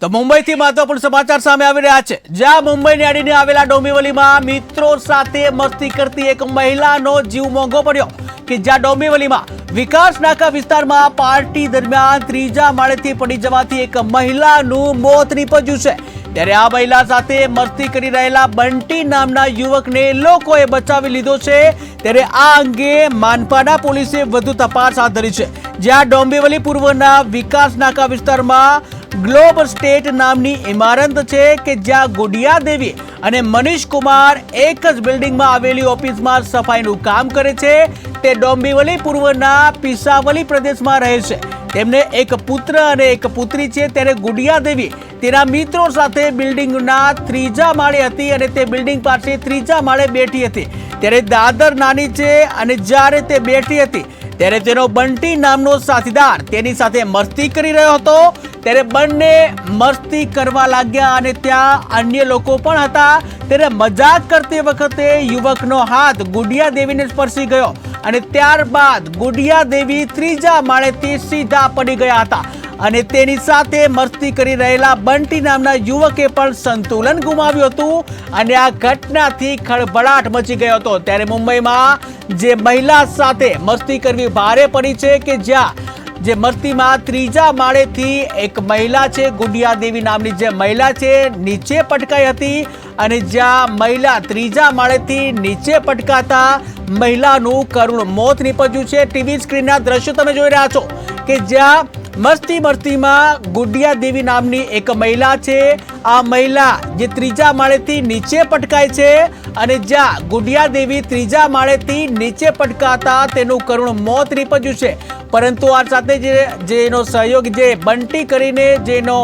તો મુંબઈથી મહત્વપૂર્ણ સમાચાર સામે આવી રહ્યા છે. જ્યાં મુંબઈની અડીને આવેલા ડોંબિવલીમાં મિત્રો સાથે મસ્તી કરતી એક મહિલાનો જીવ મોંઘો પડ્યો કે જ્યાં ડોંબિવલીમાં વિકાસ નાકા વિસ્તારમાં પાર્ટી દરમિયાન ત્રીજા માળેથી પડી જવાથી એક મહિલાનું મોત નીપજ્યું છે. ત્યારે આ મહિલા સાથે મસ્તી કરી રહેલા બંટી નામના યુવકને લોકોએ બચાવી લીધો છે. ત્યારે આ અંગે માનપાડા પોલીસે વધુ તપાસ હાથ ધરી છે. જ્યાં ડોંબિવલી પૂર્વના વિકાસ નાકા વિસ્તારમાં ગ્લોબ સ્ટેટ નામની ઇમારત છે કે જ્યાં ગુડિયા દેવી અને મનીષ કુમાર એક જ બિલ્ડિંગમાં આવેલી ઓફિસમાં સફાઈનું કામ કરે છે. તે ડોંબિવલી પૂર્વના પિસાવલી પ્રદેશમાં રહે છે. તેમને એક પુત્ર અને એક પુત્રી છે. ત્યારે ગુડિયા દેવી તેના મિત્રો સાથે બિલ્ડિંગના ત્રીજા માળે હતી અને તે બિલ્ડિંગ પાસે ત્રીજા માળે બેઠી હતી. ત્યારે દાદર નાની છે અને જ્યારે તે બેઠી હતી, ત્યારે તેનો બંટી નામનો સાથીદાર તેની સાથે મસ્તી કરી રહ્યો હતો. ત્યારે બંને મસ્તી કરવા લાગ્યા અને ત્યાં અન્ય લોકો પણ હતા. ત્યારે મજાક કરતી વખતે યુવકનો હાથ ગુડિયા દેવીને સ્પર્શી ગયો અને ત્યારબાદ ગુડિયા દેવી ત્રીજા માળેથી સીધા પડી ગયા હતા. અને તેની સાથે મસ્તી કરી રહેલા બંટી નામના યુવકે પણ સંતુલન ગુમાવ્યું હતું અને આ ઘટનાથી ખળભળાટ મચી ગયો હતો. ત્યારે મુંબઈમાં જે મહિલા સાથે મસ્તી કરવી ભારે પડી છે કે જ્યાં જે મસ્તીમાં ત્રીજા માળેથી એક મહિલા છે, ગુડિયા દેવી નામની જે મહિલા છે, નીચે પટકાઈ હતી અને જ્યાં મહિલા ત્રીજા માળેથી નીચે પટકાતા મહિલાનું કરુણ મોત નીપજ્યું છે. ટીવી સ્ક્રીનના દ્રશ્યો તમે જોઈ રહ્યા છો કે જ્યાં મસ્તી મસ્તીમાં ગુડિયા દેવી નામની એક મહિલા છે. આ મહિલા જે ત્રીજા માળેથી નીચે પટકાય છે અને જ્યાં ગુડિયા દેવી ત્રીજા માળેથી નીચે પટકાતા તેનું કરુણ મોત નીપજ્યું છે. પરંતુ આ સાથે જે જેનો સહયોગ, જે બંટી કરીને જેનો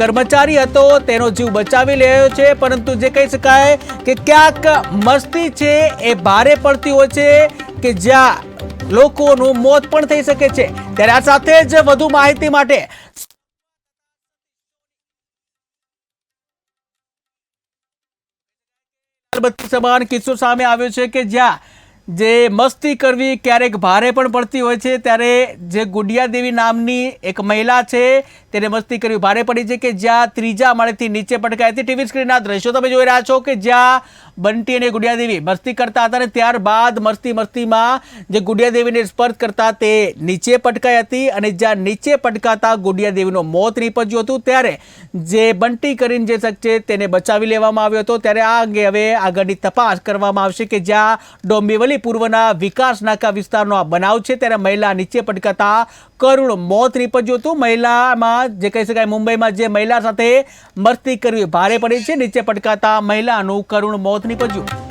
કર્મચારી હતો તેનો જીવ બચાવી લેયો છે. પરંતુ જે કહી શકાય કે ક્યાંક મસ્તી છે એ ભારે પડતી હોય છે કે જ્યાં લોકોનું મોત પણ થઈ શકે છે. ત્યારે આ સાથે જ વધુ માહિતી માટે સમાન કિસ્સો સામે આવ્યો છે કે જ્યાં જે મસ્તી કરવી ક્યારેક ભારે પણ પડતી હોય છે, ત્યારે જે ગુડિયા દેવી નામની એક મહિલા છે, તેને મસ્તી કરવી ભારે પડી છે કે જ્યાં ત્રીજા માળેથી નીચે પટકાઈ હતી ટીવી સ્ક્રીનના દ્રશ્યો તમે જોઈ રહ્યા છો કે જ્યાં બંટી અને ગુડિયા દેવી મસ્તી કરતા હતા અને ત્યારબાદ મસ્તી મસ્તીમાં જે ગુડિયા દેવીને સ્પર્શ કરતા તે નીચે પટકાઈ હતી અને જ્યાં નીચે પટકાતા ગુડિયા દેવીનું મોત નીપજ્યું હતું, ત્યારે જે બંટી કરીને જે શક છે તેને બચાવી લેવામાં આવ્યો હતો. ત્યારે આ અંગે હવે આગળની તપાસ કરવામાં આવશે કે જ્યાં ડોંબિવલી પૂર્વના વિકાસ નાકા વિસ્તારનો આ બનાવ છે. ત્યારે મહિલા નીચે પટકાતા કરુણ મોત નીપજ્યું હતું. મહિલામાં જે કહી શકાય મુંબઈમાં જે મહિલા સાથે મસ્તી કરવી ભારે પડી છે. નીચે પટકાતા મહિલાનું કરુણ મોત નીપજ્યું.